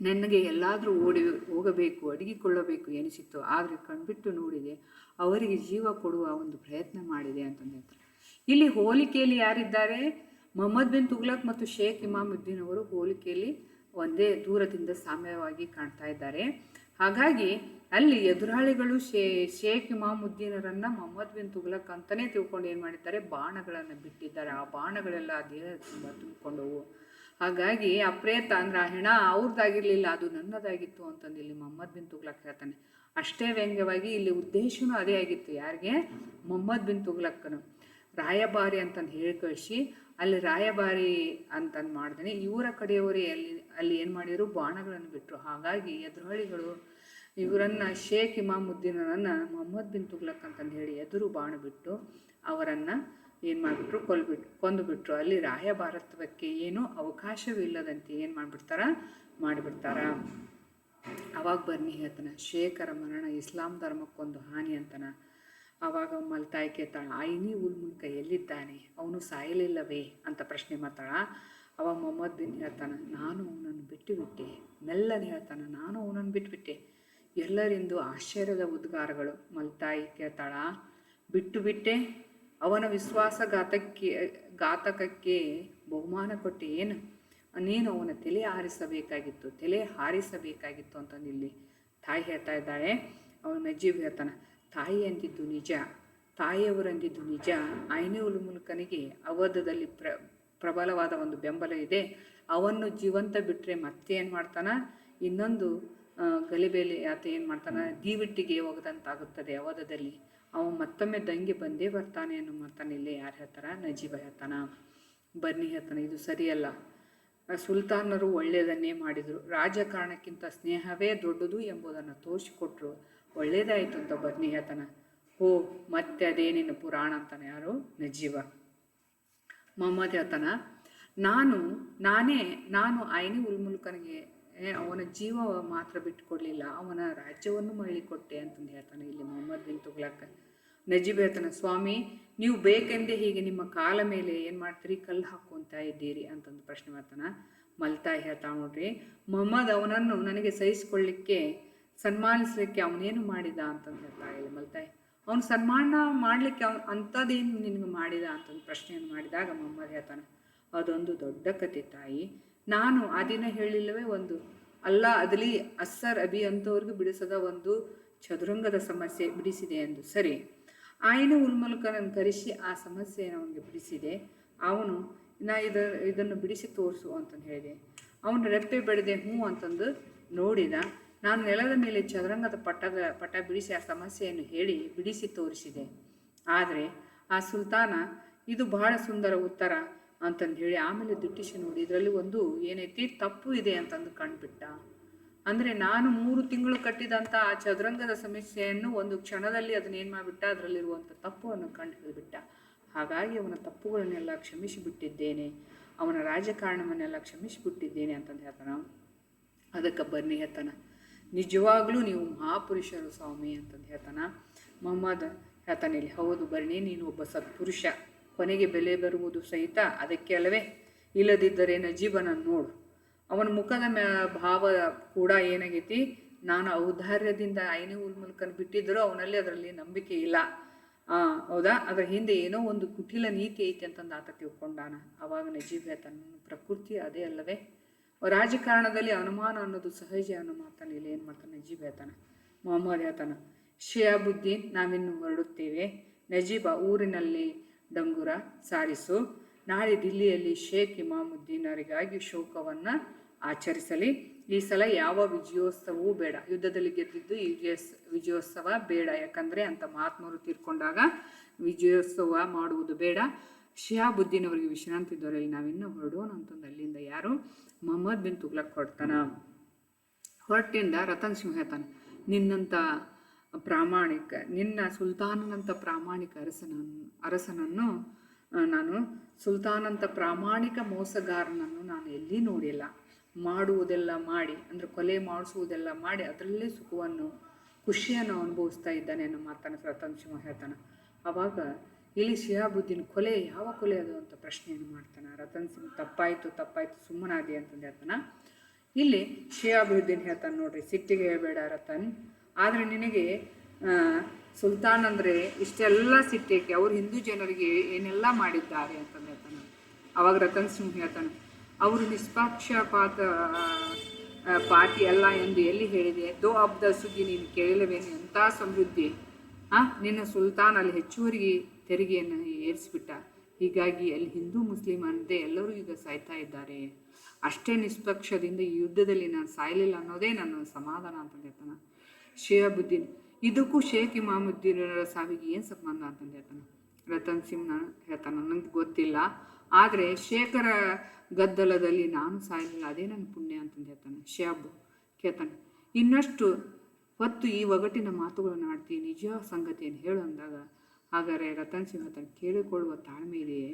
ನನಗೆ ಎಲ್ಲಾದರೂ ಓಡಿ ಹೋಗಬೇಕು, ಅಡಗಿಕೊಳ್ಳಬೇಕು ಎನಿಸಿತ್ತು ಆದರೆ ಕಣ್ಬಿಟ್ಟು ನೋಡಿದೆ, ಅವರಿಗೆ ಜೀವ ಕೊಡುವ ಒಂದು ಪ್ರಯತ್ನ ಮಾಡಿದೆ ಅಂತಂದು. ಹೇಳ್ತಾರೆ ಇಲ್ಲಿ ಹೋಲಿಕೆಯಲ್ಲಿ ಯಾರಿದ್ದಾರೆ? ಮೊಹಮ್ಮದ್ ಬಿನ್ ತುಗ್ಲಕ್ ಮತ್ತು ಶೇಖ್ ಇಮಾಮುದ್ದೀನ್ ಅವರು ಹೋಲಿಕೆಯಲ್ಲಿ ಒಂದೇ ದೂರದಿಂದ ಸಾಮ್ಯವಾಗಿ ಕಾಣ್ತಾ ಇದ್ದಾರೆ. ಹಾಗಾಗಿ ಅಲ್ಲಿ ಎದುರಾಳಿಗಳು ಶೇ, ಶೇಖ್ ಇಮಾಮುದ್ದೀನರನ್ನು ಮೊಹಮ್ಮದ್ ಬಿನ್ ತುಗ್ಲಕ್ ಅಂತಲೇ ತಿಳ್ಕೊಂಡು ಏನು ಮಾಡಿದ್ದಾರೆ? ಬಾಣಗಳನ್ನು ಬಿಟ್ಟಿದ್ದಾರೆ. ಆ ಬಾಣಗಳೆಲ್ಲ ದೇಹ ತುಂಬ ತುಂಬಿಕೊಂಡವು. ಹಾಗಾಗಿ ಅಪ್ರೇತ ಪ್ರೇತ ಅಂದ್ರೆ ಆ ಹೆಣ ಅವ್ರದ್ದಾಗಿರ್ಲಿಲ್ಲ ಅದು ನನ್ನದಾಗಿತ್ತು ಅಂತಂದು ಇಲ್ಲಿ ಮೊಹಮ್ಮದ್ ಬಿನ್ ತುಗ್ಲಕ್ ಹೇಳ್ತಾನೆ. ಅಷ್ಟೇ ವ್ಯಂಗ್ಯವಾಗಿ ಇಲ್ಲಿ ಉದ್ದೇಶನೂ ಅದೇ ಆಗಿತ್ತು. ಯಾರಿಗೆ? ಮೊಹಮ್ಮದ್ ಬಿನ್ ತುಗ್ಲಕ್ಕನು ರಾಯಭಾರಿ ಅಂತಂದು ಹೇಳಿ ಕಳಿಸಿ ಅಲ್ಲಿ ರಾಯಭಾರಿ ಅಂತಂದು ಮಾಡ್ತಾನೆ ಇವರ ಕಡೆಯವರೇ ಅಲ್ಲಿ ಅಲ್ಲಿ ಏನು ಮಾಡಿದರು? ಬಾಣಗಳನ್ನು ಬಿಟ್ಟರು ಹಾಗಾಗಿ ಎದುರಾಳಿಗಳು ಇವರನ್ನು ಶೇಖ್ ಇಮಾಮುದ್ದೀನರನ್ನು ಮೊಹಮ್ಮದ್ ಬಿನ್ ತುಗ್ಲಕ್ ಅಂತಂದು ಹೇಳಿ ಎದುರು ಬಾಣ ಬಿಟ್ಟು ಅವರನ್ನು ಏನು ಮಾಡಿಬಿಟ್ರು? ಕೊಲ್ಬಿಟ್ಟು ಕೊಂದು ಬಿಟ್ರು. ಅಲ್ಲಿ ರಾಯಭಾರತ್ವಕ್ಕೆ ಏನೂ ಅವಕಾಶವಿಲ್ಲದಂತೆ ಏನು ಮಾಡಿಬಿಡ್ತಾರ? ಮಾಡಿಬಿಡ್ತಾರ. ಅವಾಗ ಬನ್ನಿ ಹೇಳ್ತಾನ ಶೇಖರ ಮರಣ ಇಸ್ಲಾಂ ಧರ್ಮಕ್ಕೊಂದು ಹಾನಿ ಅಂತನ. ಅವಾಗ ಮಲ್ತಾಯಿ ಕೇಳ್ತಾಳ ಐನಿ ಉಲ್ಮುಲ್ಕ ಎಲ್ಲಿದ್ದಾನೆ? ಅವನು ಸಾಯಲಿಲ್ಲವೇ? ಅಂತ ಪ್ರಶ್ನೆ ಮಾಡ್ತಾಳ. ಅವಾಗ ಮೊಹಮ್ಮದ್ ಬಿನ್ ಹೇಳ್ತಾನ, ನಾನು ಅವನನ್ನು ಬಿಟ್ಟು ಬಿಟ್ಟೆ ಮೆಲ್ಲನೆ ಹೇಳ್ತಾನ, ನಾನು ಅವನನ್ನು ಬಿಟ್ಟುಬಿಟ್ಟೆ. ಎಲ್ಲರಿಂದು ಆಶ್ಚರ್ಯದ ಉದ್ಗಾರಗಳು ಮಲ್ತಾಯಿ ಕೇಳ್ತಾಳ ಬಿಟ್ಟು ಬಿಟ್ಟೆ ಅವನ ವಿಶ್ವಾಸಘಾತಕ್ಕೆ, ಘಾತಕಕ್ಕೆ ಬಹುಮಾನ ಕೊಟ್ಟೆ ಏನು? ನೀನು ಅವನ ತಲೆ ಹಾರಿಸಬೇಕಾಗಿತ್ತು ತಲೆ ಹಾರಿಸಬೇಕಾಗಿತ್ತು ಇಲ್ಲಿ ತಾಯಿ ಹೇಳ್ತಾ ಇದ್ದಾಳೆ, ಅವನ ನಜೀಬ್ ಹೇಳ್ತಾನೆ, ತಾಯಿ ಅಂದಿದ್ದು ನಿಜ ತಾಯಿಯವರಂದಿದ್ದು ನಿಜ ಐನೇ ಉಲ್ಮುಲ್ಕನಿಗೆ ಅವಧದಲ್ಲಿ ಪ್ರ ಪ್ರಬಲವಾದ ಒಂದು ಬೆಂಬಲ ಇದೆ. ಅವನ್ನು ಜೀವಂತ ಬಿಟ್ಟರೆ ಮತ್ತೆ ಏನು ಮಾಡ್ತಾನ? ಇನ್ನೊಂದು ಗಲಿಬೇಲಿ ಆತ ಏನು ಮಾಡ್ತಾನ? ದೀವಿಟ್ಟಿಗೆ ಹೋಗದಂತಾಗುತ್ತದೆ ಅವಧದಲ್ಲಿ. ಅವ ಮತ್ತೊಮ್ಮೆ ದಂಗೆ ಬಂದೇ ಬರ್ತಾನೆ ಅನ್ನೋ ಮಾತಾನೆ ಇಲ್ಲಿ ಯಾರು ಹೇಳ್ತಾರ? ನಜೀಬ ಹೇಳ್ತಾನ. ಬನ್ನಿ ಹೇಳ್ತಾನೆ, ಇದು ಸರಿಯಲ್ಲ. ಸುಲ್ತಾನರು ಒಳ್ಳೆಯದನ್ನೇ ಮಾಡಿದರು. ರಾಜಕಾರಣಕ್ಕಿಂತ ಸ್ನೇಹವೇ ದೊಡ್ಡದು ಎಂಬುದನ್ನು ತೋರಿಸಿಕೊಟ್ರು. ಒಳ್ಳೇದಾಯಿತು ಅಂತ ಬನ್ನಿ ಹೇಳ್ತಾನ. ಓ ಮತ್ತೆ ಅದೇನೇನು ಪುರಾಣ ಅಂತಾನೆ ಯಾರು? ನಜೀವ ಮೊಹಮ್ಮದ್ ಹೇಳ್ತಾನ, ನಾನು, ನಾನೇ, ನಾನು ಐನಿ ಉಲ್ಮುಲ್ಕನಿಗೆ ಅವನ ಜೀವ ಮಾತ್ರ ಬಿಟ್ಟುಕೊಡ್ಲಿಲ್ಲ ಅವನ ರಾಜ್ಯವನ್ನು ಮರಳಿ ಕೊಟ್ಟೆ ಅಂತಂದು ಹೇಳ್ತಾನೆ ಇಲ್ಲಿ ಮೊಹಮ್ಮದ್ ಬಿನ್ ತುಗ್ಲಕ್. ನಜೀಬ್ ಹೇಳ್ತಾನೆ, ಸ್ವಾಮಿ, ನೀವು ಬೇಕೆಂದೇ ಹೀಗೆ ನಿಮ್ಮ ಕಾಲ ಮೇಲೆ ಏನು ಮಾಡ್ತೀರಿ? ಕಲ್ಲು ಹಾಕುವಂತ ಇದ್ದೀರಿ ಅಂತಂದು ಪ್ರಶ್ನೆ ಮಾಡ್ತಾನ. ಮಲ್ತಾ ಹೇಳ್ತಾ ನೋಡ್ರಿ, ಮೊಹಮ್ಮದ್ ಅವನನ್ನು ನನಗೆ ಸಹಿಸಿಕೊಳ್ಳಿಕ್ಕೆ, ಸನ್ಮಾನಿಸ್ಲಿಕ್ಕೆ ಅವನೇನು ಮಾಡಿದ? ಅಂತಂದು ಹೇಳ್ತಾ ಇಲ್ಲಿ ಮಲ್ತಾಯಿ. ಅವನು ಸನ್ಮಾನ ಮಾಡಲಿಕ್ಕೆ ಅವ್ನು ಅಂಥದ್ದೇನು ನಿನಗೆ ಮಾಡಿದ ಅಂತಂದು ಪ್ರಶ್ನೆಯನ್ನು ಮಾಡಿದಾಗ ಮೊಹಮ್ಮದ್ ಹೇಳ್ತಾನೆ, ಅದೊಂದು ದೊಡ್ಡ ಕತೆ ತಾಯಿ. ನಾನು ಆ ದಿನ ಹೇಳಿಲ್ಲವೇ ಒಂದು. ಅಲ್ಲ ಅದಲಿ ಅಸ್ಸರ್ ಅಬಿ ಅಂಥವ್ರಿಗೂ ಬಿಡಿಸದ ಒಂದು ಚದುರಂಗದ ಸಮಸ್ಯೆ ಬಿಡಿಸಿದೆ ಎಂದು. ಸರಿ. ಆಯನ ಉಲ್ಮಲ್ಕನನ್ನು ಕರೆಸಿ ಆ ಸಮಸ್ಯೆಯನ್ನು ಅವನಿಗೆ ಬಿಡಿಸಿದೆ. ಅವನು, ನಾ ಇದ, ಇದನ್ನು ಬಿಡಿಸಿ ತೋರಿಸು ಅಂತಂದು ಹೇಳಿದೆ. ಅವನು ರೆಪ್ಪೆ ಬೆಳೆದೆ ಹ್ಞೂ ಅಂತಂದು ನೋಡಿದ. ನಾನು ನೆಲದ ಮೇಲೆ ಚದುರಂಗದ ಪಟ್ಟದ ಪಟ ಬಿಡಿಸಿ ಆ ಸಮಸ್ಯೆಯನ್ನು ಹೇಳಿ ಬಿಡಿಸಿ ತೋರಿಸಿದೆ. ಆದರೆ ಆ ಸುಲ್ತಾನ, ಇದು ಬಹಳ ಸುಂದರ ಉತ್ತರ ಅಂತಂದು ಹೇಳಿ ಆಮೇಲೆ ದುಟ್ಟಿಸಿ ನೋಡಿ, ಇದರಲ್ಲಿ ಒಂದು ಏನೈತಿ? ತಪ್ಪು ಇದೆ ಅಂತಂದು ಕಂಡುಬಿಟ್ಟ ಅಂದರೆ ನಾನು ಮೂರು ತಿಂಗಳು ಕಟ್ಟಿದಂಥ ಆ ಚದುರಂಗದ ಸಮಸ್ಯೆಯನ್ನು ಒಂದು ಕ್ಷಣದಲ್ಲಿ ಅದನ್ನ ಏನು ಮಾಡಿಬಿಟ್ಟ? ಅದರಲ್ಲಿರುವಂಥ ತಪ್ಪನ್ನು ಕಂಡು ಹಿಡಿದುಬಿಟ್ಟ. ಹಾಗಾಗಿ ಅವನ ತಪ್ಪುಗಳನ್ನೆಲ್ಲ ಕ್ಷಮಿಸಿಬಿಟ್ಟಿದ್ದೇನೆ ಅವನ ರಾಜಕಾರಣವನ್ನೆಲ್ಲ ಕ್ಷಮಿಸಿಬಿಟ್ಟಿದ್ದೇನೆ ಅಂತಂದು ಹೇಳ್ತಾನ ಅದಕ್ಕೆ ಬನ್ನಿ ಹೇಳ್ತಾನ. ನಿಜವಾಗ್ಲೂ ನೀವು ಮಹಾಪುರುಷರು ಸ್ವಾಮಿ ಅಂತಂದು ಹೇಳ್ತಾನ. ಮೊಹಮ್ಮದ್ ಹೇಳ್ತಾನೆ ಇಲ್ಲಿ, ಹೌದು ಬರ್ಣಿ, ನೀನು ಒಬ್ಬ ಸತ್ಪುರುಷ. ಕೊನೆಗೆ ಬೆಲೆ ಬರುವುದು ಸಹಿತ ಅದಕ್ಕೆ ಅಲ್ಲವೇ? ಇಲ್ಲದಿದ್ದರೆ ನಜೀಬನನ್ನು ನೋಡು. ಅವನ ಮುಖದ ಭಾವ ಕೂಡ ಏನಾಗೈತಿ? ನಾನು ಔದಾರ್ಯದಿಂದ ಐನೇ ಉಲ್ಮುಲ್ಕನ್ ಬಿಟ್ಟಿದ್ದರೂ ಅವನಲ್ಲಿ ಅದರಲ್ಲಿ ನಂಬಿಕೆ ಇಲ್ಲ. ಹೌದಾ? ಅದರ ಹಿಂದೆ ಏನೋ ಒಂದು ಕುಟಿಲ ನೀತಿ ಐತೆ ಅಂತಂದು ಆತ ತಿಳ್ಕೊಂಡಾನ. ಅವಾಗ ನಜೀಬ್ ಹೇಳ್ತಾನ ಪ್ರಕೃತಿ ಅದೇ ಅಲ್ಲವೇ? ರಾಜಕಾರಣದಲ್ಲಿ ಅನುಮಾನ ಅನ್ನೋದು ಸಹಜ ಅನ್ನೋ ಮಾತನ್ನು ಇಲ್ಲಿ ಏನು ಮಾಡ್ತಾನೆ? ನಜೀಬ್ ಹೇಳ್ತಾನೆ. ಮೊಹಮ್ಮದ್ ಹೇಳ್ತಾನೆ. ಶಿಯಾಬುದ್ದೀನ್ ನಾವಿನ್ನು ಹೊರಡುತ್ತೇವೆ. ನಜೀಬ ಊರಿನಲ್ಲಿ ಡಂಗುರ ಸಾರಿಸು. ನಾಳೆ ದಿಲ್ಲಿಯಲ್ಲಿ ಶೇಖ್ ಇಮಾಮುದ್ದೀನರಿಗಾಗಿ ಶೋಕವನ್ನು ಆಚರಿಸಲಿ. ಈ ಸಲ ಯಾವ ವಿಜಯೋತ್ಸವವೂ ಬೇಡ. ಯುದ್ಧದಲ್ಲಿ ಗೆದ್ದಿದ್ದು ಈ ವಿಜಯೋತ್ಸ ವಿಜಯೋತ್ಸವ ಬೇಡ. ಯಾಕಂದರೆ ಅಂತ ಮಹಾತ್ಮರು ತೀರ್ಕೊಂಡಾಗ ವಿಜಯೋತ್ಸವ ಮಾಡುವುದು ಬೇಡ. ಶಿಹಾಬುದ್ದೀನ್ ಅವರಿಗೆ ವಿಶ್ರಾಂತಿ ದೊರೆಯಲಿ, ನಾವಿನ್ನೂ ಹೊರಡೋಣ ಅಂತಂದು ಅಲ್ಲಿಂದ ಯಾರು? ಮೊಹಮ್ಮದ್ ಬಿನ್ ತುಗ್ಲಕ್ ಹೊರಡ್ತಾನ ಹೊರಟಿಂದ ರತನ್ ಸಿಂಹ ಹೇಳ್ತಾನೆ ನಿನ್ನಂಥ ಪ್ರಾಮಾಣಿಕ, ನಿನ್ನ ಸುಲ್ತಾನನಂಥ ಪ್ರಾಮಾಣಿಕ ಅರಸನ, ಅರಸನನ್ನು ನಾನು ಸುಲ್ತಾನಂಥ ಪ್ರಾಮಾಣಿಕ ಮೋಸಗಾರನನ್ನು ನಾನು ಎಲ್ಲಿ ನೋಡಿಲ್ಲ. ಮಾಡುವುದೆಲ್ಲ ಮಾಡಿ, ಅಂದರೆ ಕೊಲೆ ಮಾಡಿಸುವುದೆಲ್ಲ ಮಾಡಿ, ಅದರಲ್ಲೇ ಸುಖವನ್ನು, ಖುಷಿಯನ್ನು ಅನುಭವಿಸ್ತಾ ಇದ್ದಾನೆ ಅನ್ನೋ ಮಾತನ್ನು ರತನ್ ಸಿಂಹ ಹೇಳ್ತಾನೆ. ಆವಾಗ ಇಲ್ಲಿ ಶಿಹಾಬುದ್ದೀನ್ ಕೊಲೆ, ಯಾವ ಕೊಲೆ ಅದು ಅಂತ ಪ್ರಶ್ನೆಯನ್ನು ಮಾಡ್ತಾನೆ. ರತನ್ ಸಿಂಗ್ ತಪ್ಪಾಯಿತು ತಪ್ಪಾಯಿತು, ಸುಮ್ಮನಾದಿ ಅಂತಂದು ಹೇಳ್ತಾನೆ. ಇಲ್ಲಿ ಶಿಹಾಬುದ್ದೀನ್ ಹೇಳ್ತಾನೆ ನೋಡ್ರಿ, ಸಿಟ್ಟಿಗೆ ಹೇಳ್ಬೇಡ ರತನ್. ಆದರೆ ನಿನಗೆ ಸುಲ್ತಾನ್ ಅಂದರೆ ಇಷ್ಟೆಲ್ಲ ಸಿಟ್ಟೇಕೆ ಅವರು ಹಿಂದೂ ಜನರಿಗೆ ಏನೆಲ್ಲ ಮಾಡಿದ್ದಾರೆ ಅಂತಂದು ಹೇಳ್ತಾನೆ. ಅವಾಗ ರತನ್ ಸಿಂಗ್ ಹೇಳ್ತಾನೆ, ಅವರು ನಿಷ್ಪಕ್ಷಪಾತ ಪಾರ್ಟಿ ಅಲ್ಲ ಎಂದು ಎಲ್ಲಿ ಹೇಳಿದೆ? ದೋ ಅಬ್ದ ಸುದ್ದಿ ನೀನು ಕೇಳಲೇವೇನು ಎಂಥ ಸಮೃದ್ಧಿ. ಆ, ನಿನ್ನ ಸುಲ್ತಾನ್ ಅಲ್ಲಿ ಹೆಚ್ಚುವರಿ ತೆರಿಗೆಯನ್ನು ಏರಿಸಿಬಿಟ್ಟ. ಹೀಗಾಗಿ ಅಲ್ಲಿ ಹಿಂದೂ ಮುಸ್ಲಿಮ್ ಅನ್ನದೇ ಎಲ್ಲರೂ ಈಗ ಸಾಯ್ತಾ ಇದ್ದಾರೆ. ಅಷ್ಟೇ ನಿಷ್ಪಕ್ಷದಿಂದ ಈ ಯುದ್ಧದಲ್ಲಿ ನಾನು ಸಾಯಲಿಲ್ಲ ಅನ್ನೋದೇ ನನ್ನ ಸಮಾಧಾನ ಅಂತ ಹೇಳ್ತಾನೆ. ಶಿಯಾಬುದ್ದೀನ್ ಇದಕ್ಕೂ ಶೇಖ್ ಇಮಾಮುದ್ದೀನರ ಸಾವಿಗೆ ಏನು ಸಂಬಂಧ ಅಂತ ಹೇಳ್ತಾನೆ. ರತನ್ ಸಿಂಗ್ ಹೇಳ್ತಾನೆ ನನಗೆ ಗೊತ್ತಿಲ್ಲ. ಆದರೆ ಶೇಖರ ಗದ್ದಲದಲ್ಲಿ ನಾನು ಸಾಯಲಿಲ್ಲ, ಅದೇ ನನ್ನ ಪುಣ್ಯ ಅಂತಂದು ಹೇಳ್ತಾನೆ. ಶಿಯಾಬು ಕೇಳ್ತಾನೆ, ಇನ್ನಷ್ಟು ಹೊತ್ತು ಈ ಒಗಟಿನ ಮಾತುಗಳನ್ನು ಆಡ್ತೀನಿ ನಿಜ ಸಂಗತಿಯನ್ನು ಹೇಳು ಅಂದಾಗ ಹಾಗಾದರೆ ರತನ್ ಸಿಂಹ ಹತ್ರ ಕೇಳಿಕೊಳ್ಳುವ ತಾಳ್ಮೆ ಇದೆಯೇ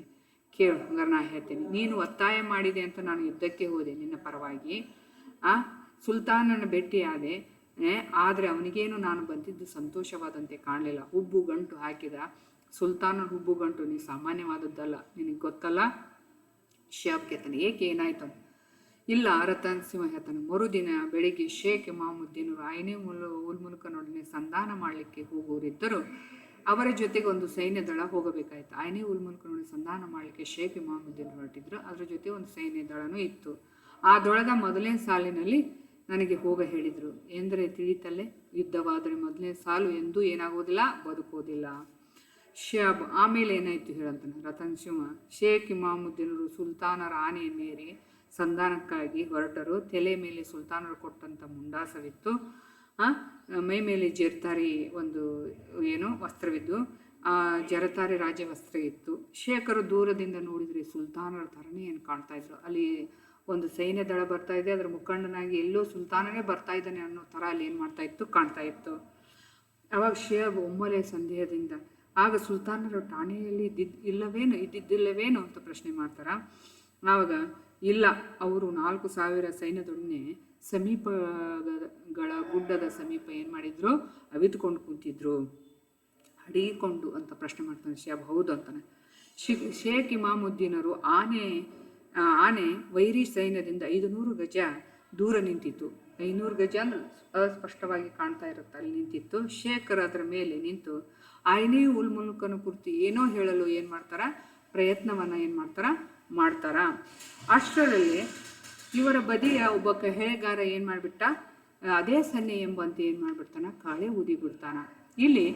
ಕೇಳು, ಹಂಗಾರೆ ನಾ ಹೇಳ್ತೀನಿ. ನೀನು ಒತ್ತಾಯ ಮಾಡಿದೆ ಅಂತ ನಾನು ಯುದ್ಧಕ್ಕೆ ಹೋದೆ ನಿನ್ನ ಪರವಾಗಿ. ಆ, ಸುಲ್ತಾನನ ಭೇಟಿಯಾದೆ ಆದರೆ ಅವನಿಗೇನು ನಾನು ಬಂದಿದ್ದು ಸಂತೋಷವಾದಂತೆ ಕಾಣಲಿಲ್ಲ. ಹುಬ್ಬು ಗಂಟು ಹಾಕಿದ ಸುಲ್ತಾನನ ಹುಬ್ಬು ಗಂಟು ನೀ ಸಾಮಾನ್ಯವಾದದ್ದಲ್ಲ, ನಿನಗೆ ಗೊತ್ತಲ್ಲ? ಶೇಬ್ ಕೇತನ ಏಕೆ ಏನಾಯ್ತು? ಇಲ್ಲ, ರತನ್ ಸಿಂಹ ಹೇಳ್ತಾನೆ ಮರುದಿನ ಬೆಳಿಗ್ಗೆ ಶೇಖ್ ಇಮಾಮುದ್ದೀನರು ರಾಯನೇ ಮುಲ್ ಉಲ್ ಮುಲ್ಕನೊಡನೆ ಸಂಧಾನ ಮಾಡಲಿಕ್ಕೆ ಹೋಗುವರಿದ್ದರು ಅವರ ಜೊತೆಗೆ ಒಂದು ಸೈನ್ಯ ದಳ ಹೋಗಬೇಕಾಯಿತು. ಆಯನೇ ಉಲ್ ಮುಲ್ಕನೊಡನೆ ಸಂಧಾನ ಮಾಡಲಿಕ್ಕೆ ಶೇಖ್ ಇಮಾಮುದ್ದೀನ್ ಹೊರಟಿದ್ರು. ಅದರ ಜೊತೆ ಒಂದು ಸೈನ್ಯ ದಳನೂ ಇತ್ತು. ಆ ದೊಳದ ಮೊದಲನೇ ಸಾಲಿನಲ್ಲಿ ನನಗೆ ಹೋಗ ಹೇಳಿದರು. ಎಂದರೆ ತಿಳಿತಲ್ಲೇ, ಯುದ್ಧವಾದರೆ ಮೊದಲನೇ ಸಾಲು ಎಂದೂ ಏನಾಗೋದಿಲ್ಲ ಬದುಕೋದಿಲ್ಲ ಶಬ್ ಆಮೇಲೆ ಏನಾಯಿತು ಹೇಳಂತಾನೆ? ರತನ್ ಸಿಂಹ, ಶೇಖ್ ಇಮಾಮುದ್ದೀನರು ಸುಲ್ತಾನರ ಆನೆಯನ್ನೇರಿ ಸಂಧಾನಕ್ಕಾಗಿ ಹೊರಟರು. ತಲೆ ಮೇಲೆ ಸುಲ್ತಾನರು ಕೊಟ್ಟಂಥ ಮುಂಡಾಸವಿತ್ತು. ಮೈ ಮೇಲೆ ಜರ್ತಾರಿ ಒಂದು ಏನು ವಸ್ತ್ರವಿದ್ದು, ಆ ಜರತಾರಿ ರಾಜ ವಸ್ತ್ರ ಇತ್ತು. ಶೇಖರು ದೂರದಿಂದ ನೋಡಿದರೆ ಸುಲ್ತಾನರ ಥರನೇ ಏನು ಕಾಣ್ತಾ ಇದ್ರು. ಅಲ್ಲಿ ಒಂದು ಸೈನ್ಯ ದಳ ಬರ್ತಾ ಇದೆ, ಅದರ ಮುಖಂಡನಾಗಿ ಎಲ್ಲೋ ಸುಲ್ತಾನನೇ ಬರ್ತಾ ಇದ್ದಾನೆ ಅನ್ನೋ ಥರ ಅಲ್ಲಿ ಏನು ಮಾಡ್ತಾ ಇತ್ತು, ಕಾಣ್ತಾ ಇತ್ತು. ಅವಾಗ ಶೇಬ್ ಒಮ್ಮಲೆ ಸಂದೇಹದಿಂದ, ಆಗ ಸುಲ್ತಾನರು ಠಾಣೆಯಲ್ಲಿ ಇದ್ದಿದ್, ಇಲ್ಲವೇನು, ಇದ್ದಿದ್ದಿಲ್ಲವೇನು ಅಂತ ಪ್ರಶ್ನೆ ಮಾಡ್ತಾರ? ಆವಾಗ, ಇಲ್ಲ, ಅವರು ನಾಲ್ಕು ಸಾವಿರ ಸೈನ್ಯದೊಡನೆ ಸಮೀಪಗಳ ಗುಡ್ಡದ ಸಮೀಪ ಏನು ಮಾಡಿದ್ರು? ಅವಿತ್ಕೊಂಡು ಕೂತಿದ್ರು. ಅಡಿಕೊಂಡು ಅಂತ ಪ್ರಶ್ನೆ ಮಾಡ್ತಾನೆ ಶೇಬ್ ಹೌದು ಅಂತಾನೆ. ಶಿ, ಶೇಖ್ ಇಮಾಮುದ್ದೀನರು ಆನೆ ಆನೆ ವೈರಿ ಸೈನ್ಯದಿಂದ ಐದು ನೂರು ಗಜ ದೂರ ನಿಂತಿತ್ತು. ಐನೂರು ಗಜ ಅಸ್ಪಷ್ಟವಾಗಿ ಕಾಣ್ತಾ ಇರುತ್ತೆ. ಅಲ್ಲಿ ನಿಂತಿತ್ತು. ಶೇಖರ್ ಅದರ ಮೇಲೆ ನಿಂತು ಆಯ್ನೇ ಉಲ್ ಮುಲ್ಕನ ಕುರಿತು ಏನೋ ಹೇಳಲು ಏನು ಮಾಡ್ತಾರ? ಪ್ರಯತ್ನವನ್ನು ಏನು ಮಾಡ್ತಾರ? ಮಾಡ್ತಾರ. ಅಷ್ಟರಲ್ಲಿ ಇವರ ಬದಿಯ ಒಬ್ಬ ಕಹೆಗಾರ ಏನು ಮಾಡಿಬಿಟ್ಟ? ಅದೇ ಸನ್ನೆ ಎಂಬಂತೆ ಏನು ಮಾಡಿಬಿಡ್ತಾನ? ಕಾಳೆ ಊದಿ ಬಿಡ್ತಾನ. ಇಲ್ಲಿ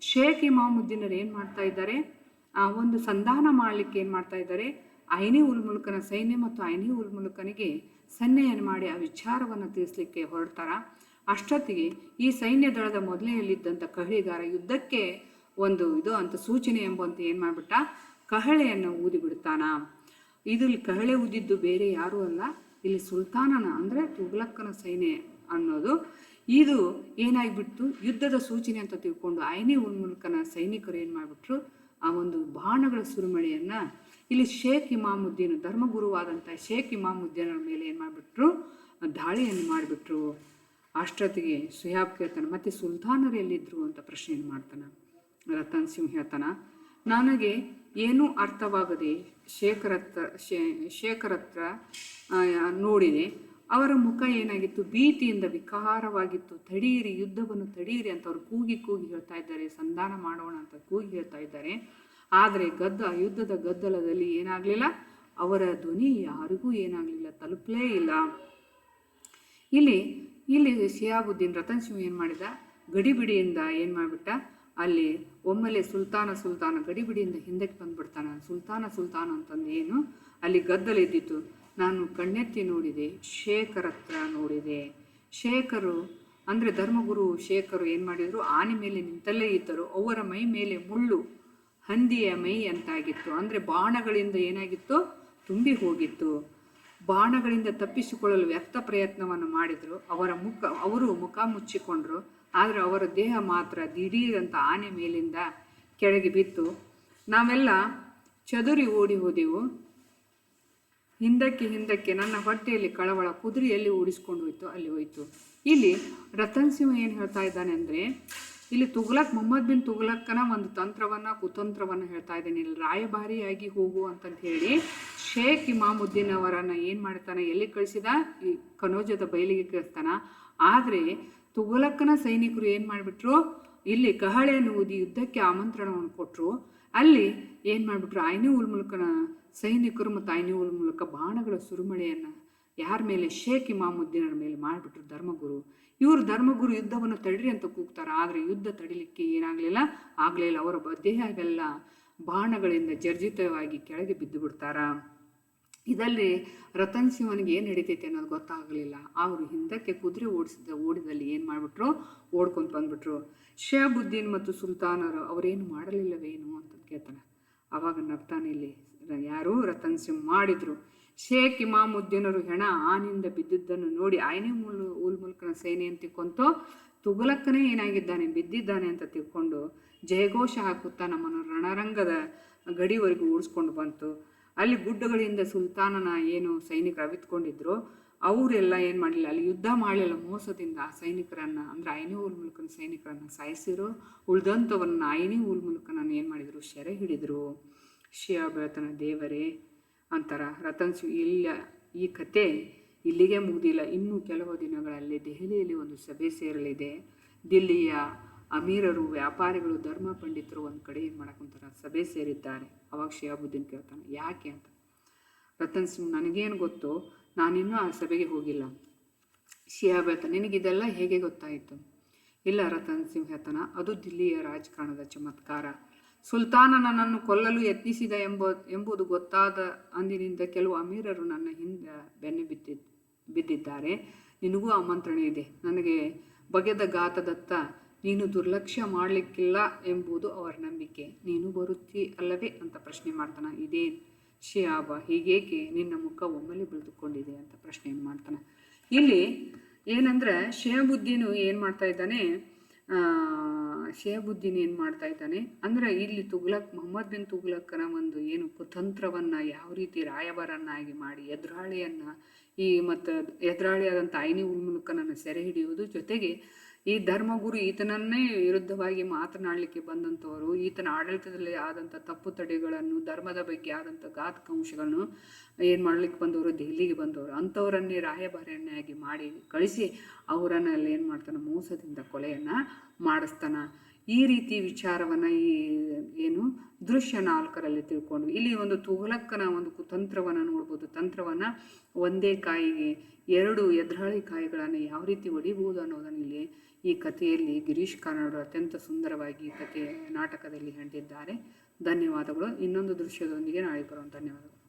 ಶೇಖ್ ಇಮಾಮುದ್ದೀನರು ಏನು ಮಾಡ್ತಾ ಇದ್ದಾರೆ? ಆ, ಒಂದು ಸಂಧಾನ ಮಾಡಲಿಕ್ಕೆ ಏನು ಮಾಡ್ತಾ ಇದ್ದಾರೆ? ಐನಿ ಉಲ್ ಮುಲ್ಕನ ಸೈನ್ಯ ಮತ್ತು ಐನಿ ಉಲ್ ಮುಲ್ಕನಿಗೆ ಸನ್ನೆಯನ್ನು ಮಾಡಿ ಆ ವಿಚಾರವನ್ನು ತಿಳಿಸ್ಲಿಕ್ಕೆ ಹೊರಡ್ತಾರ. ಅಷ್ಟೊತ್ತಿಗೆ ಈ ಸೈನ್ಯ ದಳದ ಮೊದಲೆಯಲ್ಲಿದ್ದಂಥ ಕಹಳಿಗಾರ ಯುದ್ಧಕ್ಕೆ ಒಂದು ಇದು ಅಂತ ಸೂಚನೆ ಎಂಬಂತೆ ಏನು ಮಾಡಿಬಿಟ್ಟ? ಕಹಳೆಯನ್ನು ಊದಿ ಬಿಡ್ತಾನ. ಇದು ಕಹಳೆ ಊದಿದ್ದು ಬೇರೆ ಯಾರೂ ಅಲ್ಲ. ಇಲ್ಲಿ ಸುಲ್ತಾನನ ಅಂದರೆ ತುಗ್ಲಕ್ಕನ ಸೈನ್ಯ ಅನ್ನೋದು. ಇದು ಏನಾಗ್ಬಿಟ್ಟು ಯುದ್ಧದ ಸೂಚನೆ ಅಂತ ತಿಳ್ಕೊಂಡು ಐನಿ ಉನ್ಮುಲ್ಕನ ಸೈನಿಕರು ಏನು ಮಾಡಿಬಿಟ್ರು? ಆ ಒಂದು ಬಾಣಗಳ ಸುರುಮಳೆಯನ್ನು ಇಲ್ಲಿ ಶೇಖ್ ಇಮಾಮುದ್ದೀನ್ ಧರ್ಮಗುರುವಾದಂಥ ಶೇಖ್ ಇಮಾಮುದ್ದೀನರ ಮೇಲೆ ಏನು ಮಾಡಿಬಿಟ್ರು? ದಾಳಿಯನ್ನು ಮಾಡಿಬಿಟ್ರು. ಅಷ್ಟೊತ್ತಿಗೆ ಸುಹಾಬ್ ಕೇಳ್ತಾನೆ, ಮತ್ತೆ ಸುಲ್ತಾನರು ಎಲ್ಲಿದ್ರು? ಅಂತ ಪ್ರಶ್ನೆಯನ್ನು ಮಾಡ್ತಾನೆ. ರತನ್ ಸಿಂಗ್ ಹೇಳ್ತಾನ, ನನಗೆ ಏನೂ ಅರ್ಥವಾಗದೆ ಶೇಖರತ್ರ, ಶೇ, ಶೇಖರತ್ರ ನೋಡಿದೆ. ಅವರ ಮುಖ ಏನಾಗಿತ್ತು? ಭೀತಿಯಿಂದ ವಿಕಾರವಾಗಿತ್ತು. ತಡೀರಿ, ಯುದ್ಧವನ್ನು ತಡೀರಿ ಅಂತ ಅವ್ರು ಕೂಗಿ ಕೂಗಿ ಹೇಳ್ತಾ ಇದ್ದಾರೆ. ಸಂಧಾನ ಮಾಡೋಣ ಅಂತ ಕೂಗಿ ಹೇಳ್ತಾ ಇದ್ದಾರೆ. ಆದರೆ ಗದ್ದ, ಯುದ್ಧದ ಗದ್ದಲದಲ್ಲಿ ಏನಾಗಲಿಲ್ಲ? ಅವರ ಧ್ವನಿ ಯಾರಿಗೂ ಏನಾಗಲಿಲ್ಲ. ತಲುಪಲೇ ಇಲ್ಲ. ಇಲ್ಲಿ ಇಲ್ಲಿ ಶಿಯಾಬುದ್ದೀನ್ ರತನ್ ಸಿಂಗ್ ಏನು ಮಾಡಿದ? ಗಡಿಬಿಡಿಯಿಂದ ಏನು ಮಾಡಿಬಿಟ್ಟ? ಅಲ್ಲಿ ಒಮ್ಮೆಲೆ ಸುಲ್ತಾನ ಸುಲ್ತಾನ ಗಡಿಬಿಡಿಯಿಂದ ಹಿಂದಕ್ಕೆ ಬಂದ್ಬಿಡ್ತಾನ. ಸುಲ್ತಾನ ಸುಲ್ತಾನ ಅಂತಂದು ಏನು? ಅಲ್ಲಿ ಗದ್ದಲಿದ್ದಿತ್ತು ನಾನು ಕಣ್ಣೆತ್ತಿ ನೋಡಿದೆ, ಶೇಖರ್ ಹತ್ರ ನೋಡಿದೆ. ಶೇಖರು, ಅಂದರೆ ಧರ್ಮಗುರು ಶೇಖರು ಏನು ಮಾಡಿದರು? ಆನೆ ಮೇಲೆ ನಿಂತಲ್ಲೇ ಇದ್ದರು. ಅವರ ಮೈ ಮೇಲೆ ಮುಳ್ಳು, ಹಂದಿಯ ಮೈ ಅಂತಾಗಿತ್ತು. ಅಂದರೆ ಬಾಣಗಳಿಂದ ಏನಾಗಿತ್ತು? ತುಂಬಿ ಹೋಗಿತ್ತು. ಬಾಣಗಳಿಂದ ತಪ್ಪಿಸಿಕೊಳ್ಳಲು ವ್ಯರ್ಥ ಪ್ರಯತ್ನವನ್ನು ಮಾಡಿದರು. ಅವರ ಮುಖ, ಅವರು ಮುಖ ಮುಚ್ಚಿಕೊಂಡ್ರು. ಆದರೆ ಅವರ ದೇಹ ಮಾತ್ರ ದಿಢೀರಂಥ ಆನೆ ಮೇಲಿಂದ ಕೆಳಗೆ ಬಿತ್ತು. ನಾವೆಲ್ಲ ಚದುರಿ ಓಡಿ ಹೋದೆವು. ಹಿಂದಕ್ಕೆ ಹಿಂದಕ್ಕೆ ನನ್ನ ಹೊಟ್ಟೆಯಲ್ಲಿ ಕಳವಳ ಕುದುರೆಯಲ್ಲಿ ಓಡಿಸ್ಕೊಂಡು ಹೋಯ್ತು, ಅಲ್ಲಿ ಹೋಯ್ತು. ಇಲ್ಲಿ ರತನ್ ಸಿಂಹ ಏನು ಹೇಳ್ತಾ ಇದ್ದಾನೆ ಅಂದರೆ, ಇಲ್ಲಿ ತುಗ್ಲಕ್ ಮೊಹಮ್ಮದ್ ಬಿನ್ ತುಗ್ಲಕ್ಕನ ಒಂದು ತಂತ್ರವನ್ನು, ಕುತಂತ್ರವನ್ನು ಹೇಳ್ತಾ ಇದ್ದಾನೆ. ಇಲ್ಲಿ ರಾಯಭಾರಿಯಾಗಿ ಹೋಗು ಅಂತಂತ ಹೇಳಿ ಶೇಖ್ ಇಮಾಮುದ್ದೀನ್ ಅವರನ್ನು ಏನು ಮಾಡ್ತಾನೆ, ಎಲ್ಲಿ ಕಳಿಸಿದ? ಈ ಕನೋಜದ ಬಯಲಿಗೆ ಕಳಿಸ್ತಾನ. ಆದ್ರೆ ತುಘಲಕ್ಕನ ಸೈನಿಕರು ಏನು ಮಾಡಿಬಿಟ್ರು? ಇಲ್ಲಿ ಕಹಳೆಯನ್ನು ಊದಿ ಯುದ್ಧಕ್ಕೆ ಆಮಂತ್ರಣವನ್ನು ಕೊಟ್ಟರು ಅಲ್ಲಿ ಏನು ಮಾಡಿಬಿಟ್ರು? ಐನಿ ಉಲ್ ಮೂಲಕನ ಸೈನಿಕರು ಮತ್ತು ಐನಿ ಉಲ್ ಮೂಲಕ ಬಾಣಗಳ ಸುರುಮಳೆಯನ್ನು ಯಾರ ಮೇಲೆ? ಶೇಖ್ ಇಮಾಮುದ್ದೀನರ ಮೇಲೆ ಮಾಡಿಬಿಟ್ರು ಧರ್ಮಗುರು. ಇವರು ಧರ್ಮಗುರು ಯುದ್ಧವನ್ನು ತಡಿರಿ ಅಂತ ಕೂಗ್ತಾರೆ. ಆದರೆ ಯುದ್ಧ ತಡಿಲಿಕ್ಕೆ ಏನಾಗಲಿಲ್ಲ? ಆಗಲಿಲ್ಲ ಅವರ ದೇಹವೆಲ್ಲ ಬಾಣಗಳಿಂದ ಜರ್ಜಿತವಾಗಿ ಕೆಳಗೆ ಬಿದ್ದು ಬಿಡ್ತಾರ ಇದರಲ್ಲಿ ರತನ್ ಸಿಂಹನಿಗೆ ಏನು ನಡೀತೈತೆ ಅನ್ನೋದು ಗೊತ್ತಾಗಲಿಲ್ಲ. ಅವರು ಹಿಂದಕ್ಕೆ ಕುದುರೆ ಓಡಿಸಿದ ಓಡಿದಲ್ಲಿ ಏನು ಮಾಡಿಬಿಟ್ರು? ಓಡ್ಕೊಂಡು ಬಂದ್ಬಿಟ್ರು. ಶಹಬುದ್ದೀನ್ ಮತ್ತು ಸುಲ್ತಾನರು ಅವರೇನು ಮಾಡಲಿಲ್ಲವೇನು ಅಂತ ಕೇಳ್ತಾನೆ ಅವಾಗ ನಗ್ತಾನೆ ಇಲ್ಲಿ ಯಾರು? ರತನ್ ಸಿಂಗ್ ಮಾಡಿದ್ರು. ಶೇಖ್ ಇಮಾಮುದ್ದೀನರು ಹೆಣ ಆನಿಂದ ಬಿದ್ದಿದ್ದನ್ನು ನೋಡಿ ಆಯ್ನೆ ಮುಲ್, ಉಲ್ ಮುಲ್ಕನ ಸೇನೆಯನ್ನು ತಿಕ್ಕೊಂತು ತುಗಲಕ್ಕನೇ ಏನಾಗಿದ್ದಾನೆ? ಬಿದ್ದಿದ್ದಾನೆ ಅಂತ ತಿಳ್ಕೊಂಡು ಜಯಘೋಷ ಹಾಕುತ್ತಾ ನಮ್ಮನ್ನು ರಣರಂಗದ ಗಡಿವರೆಗೂ ಓಡಿಸ್ಕೊಂಡು ಬಂತು. ಅಲ್ಲಿ ಗುಡ್ಡಗಳಿಂದ ಸುಲ್ತಾನನ ಏನು ಸೈನಿಕರು ಅವಿತ್ಕೊಂಡಿದ್ರು, ಅವರೆಲ್ಲ ಏನು ಮಾಡಲಿಲ್ಲ, ಅಲ್ಲಿ ಯುದ್ಧ ಮಾಡಲಿಲ್ಲ, ಮೋಸದಿಂದ ಆ ಸೈನಿಕರನ್ನು, ಅಂದ್ರೆ ಐನಿ ಊರು ಮುಲ್ಕನ ಸೈನಿಕರನ್ನು ಸಾಯಿಸಿರು ಉಳ್ದಂಥವನ್ನ ಐನಿ ಉಲ್ ನಾನು ಏನು ಮಾಡಿದರು ಶೆರೆ ಹಿಡಿದರು. ಶಿವ ದೇವರೇ ಅಂತಾರ ರತನ್ ಸಿಂಗ್ ಇಲ್ಲ, ಈ ಕತೆ ಇಲ್ಲಿಗೆ ಮುಗಿದಿಲ್ಲ. ಇನ್ನೂ ಕೆಲವು ದಿನಗಳಲ್ಲಿ ದೆಹಲಿಯಲ್ಲಿ ಒಂದು ಸಭೆ ಸೇರಲಿದೆ. ದಿಲ್ಲಿಯ ಅಮೀರರು ವ್ಯಾಪಾರಿಗಳು, ಧರ್ಮ ಪಂಡಿತರು ಒಂದು ಕಡೆ ಏನು ಮಾಡಕ್ಕಂತಾರ ಸಭೆ ಸೇರಿದ್ದಾರೆ. ಅವಾಗ ಶಿಯಾಬುದ್ದೀನ್ ಕೇಳ್ತಾನೆ, ಯಾಕೆ? ಅಂತ. ರತನ್ ಸಿಂಗ್, ನನಗೇನು ಗೊತ್ತು, ನಾನಿನ್ನೂ ಆ ಸಭೆಗೆ ಹೋಗಿಲ್ಲ ಶಿಯಾಬ್ ಹೇಳ್ತಾನೆ ನಿನಗಿದೆಲ್ಲ ಹೇಗೆ ಗೊತ್ತಾಯಿತು? ಇಲ್ಲ ರತನ್ ಸಿಂಗ್ ಹೇಳ್ತಾನ, ಅದು ದಿಲ್ಲಿಯ ರಾಜಕಾರಣದ ಚಮತ್ಕಾರ. ಸುಲ್ತಾನ ನನ್ನನ್ನು ಕೊಲ್ಲಲು ಯತ್ನಿಸಿದ ಎಂಬ, ಎಂಬುದು ಗೊತ್ತಾದ ಅಂದಿನಿಂದ ಕೆಲವು ಅಮೀರರು ನನ್ನ ಹಿಂದೆ ಬೆನ್ನು ಬಿದ್ದಿದ್ದ ಬಿದ್ದಿದ್ದಾರೆ. ನಿನಗೂ ಆಮಂತ್ರಣ ಇದೆ. ನನಗೆ ಬಗೆದ ಗಾತದತ್ತ ನೀನು ದುರ್ಲಕ್ಷ್ಯ ಮಾಡಲಿಕ್ಕಿಲ್ಲ ಎಂಬುದು ಅವರ ನಂಬಿಕೆ. ನೀನು ಬರುತ್ತಿ ಅಲ್ಲವೇ ಅಂತ ಪ್ರಶ್ನೆ ಮಾಡ್ತಾನೆ. ಇದೇನು ಶಿಯಾಬ ಹೀಗೇಕೆ ನಿನ್ನ ಮುಖ ಒಮ್ಮೆಲೆ ಬೆಳೆದುಕೊಂಡಿದೆ ಅಂತ ಪ್ರಶ್ನೆ ಮಾಡ್ತಾನೆ. ಇಲ್ಲಿ ಏನಂದ್ರೆ ಶೇಬುದ್ದೀನು ಏನು ಮಾಡ್ತಾ ಇದ್ದಾನೆ? ಶೇಬುದ್ದೀನ್ ಏನು ಮಾಡ್ತಾ ಇದ್ದಾನೆ? ಅಂದ್ರೆ ಇಲ್ಲಿ ತುಗ್ಲಕ್ ಮೊಹಮ್ಮದ್ ಬಿನ್ ತುಗ್ಲಕ್ಕನ ಒಂದು ಏನು ಕುತಂತ್ರವನ್ನು, ಯಾವ ರೀತಿ ರಾಯಭಾರನ್ನಾಗಿ ಮಾಡಿ, ಎದುರಾಳಿಯನ್ನು ಈ ಮತ್ತು ಎದುರಾಳಿಯಾದಂಥ ಐನಿ ಉಲ್ಮುಲ್ಕನನ್ನು ಸೆರೆ ಹಿಡಿಯುವುದು ಜೊತೆಗೆ ಈ ಧರ್ಮಗುರು ಈತನನ್ನೇ ವಿರುದ್ಧವಾಗಿ ಮಾತನಾಡಲಿಕ್ಕೆ ಬಂದಂಥವರು, ಈತನ ಆಡಳಿತದಲ್ಲಿ ಆದಂಥ ತಪ್ಪು ತಡೆಗಳನ್ನು, ಧರ್ಮದ ಬಗ್ಗೆ ಆದಂಥ ಘಾತಕಾಂಶಗಳನ್ನು ಏನು ಮಾಡ್ಲಿಕ್ಕೆ ಬಂದವರು, ದೆಹಲಿಗೆ ಬಂದವರು, ಅಂಥವರನ್ನೇ ರಾಯಭಾರಿಯನ್ನಾಗಿ ಮಾಡಿ ಕಳಿಸಿ ಅವರನ್ನ ಅಲ್ಲಿ ಏನು ಮಾಡ್ತಾನೆ, ಮೋಸದಿಂದ ಕೊಲೆಯನ್ನು ಮಾಡಿಸ್ತಾನೆ. ಈ ರೀತಿ ವಿಚಾರವನ್ನು ಈ ಏನು ದೃಶ್ಯ ನಾಲ್ಕರಲ್ಲಿ ತಿಳ್ಕೊಂಡು ಇಲ್ಲಿ ಒಂದು ತುಘಲಕ್ಕನ ಒಂದು ಕುತಂತ್ರವನ್ನು ನೋಡ್ಬೋದು. ತಂತ್ರವನ್ನು ಒಂದೇ ಕಾಯಿಗೆ ಎರಡು ಎದುರಾಳಿ ಕಾಯಿಗಳನ್ನು ಯಾವ ರೀತಿ ಹೊಡಿಬೋದು ಅನ್ನೋದನ್ನು ಇಲ್ಲಿ ಈ ಕಥೆಯಲ್ಲಿ ಗಿರೀಶ್ ಕಾರ್ನಾಡ್ ಅತ್ಯಂತ ಸುಂದರವಾಗಿ ಕಥೆ ನಾಟಕದಲ್ಲಿ ಹೆಂಡಿದ್ದಾರೆ ಧನ್ಯವಾದಗಳು. ಇನ್ನೊಂದು ದೃಶ್ಯದೊಂದಿಗೆ ನಾಳೆ ಬರೋಣ ಧನ್ಯವಾದಗಳು.